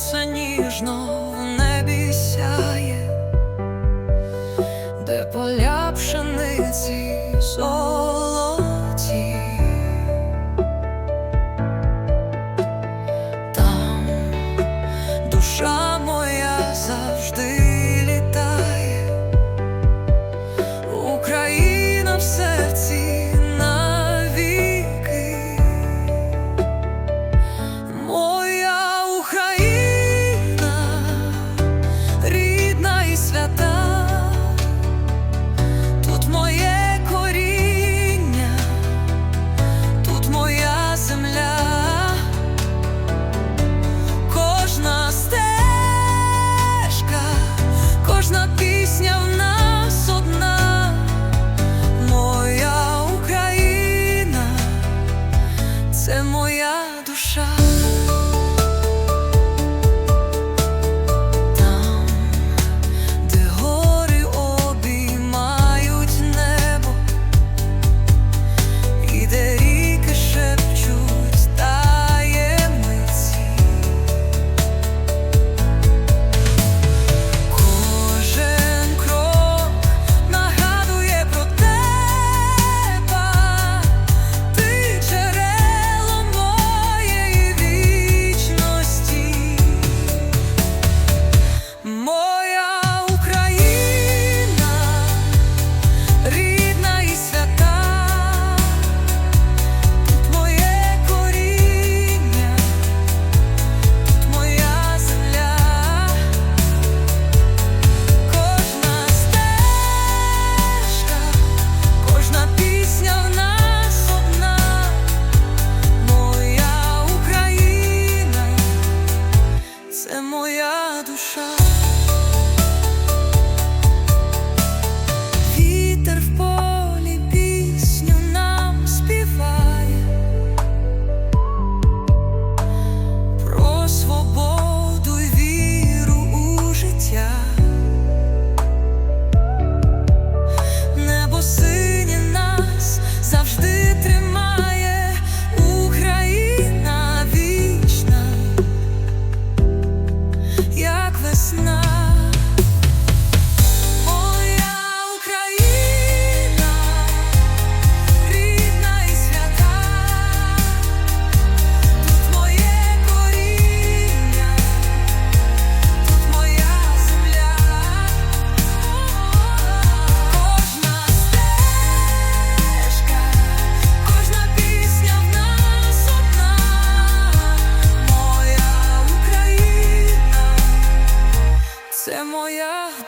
сонце ніжно в небі сяє, де поля пшениці зо.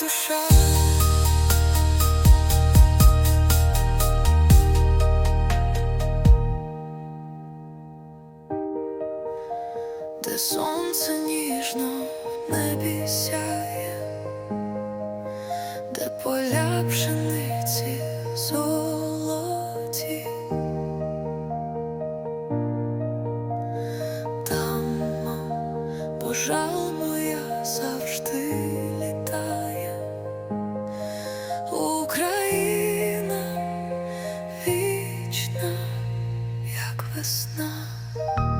душа. Де сонце ніжно в небі де поля пшениці золоті, там пожалуй. як весна.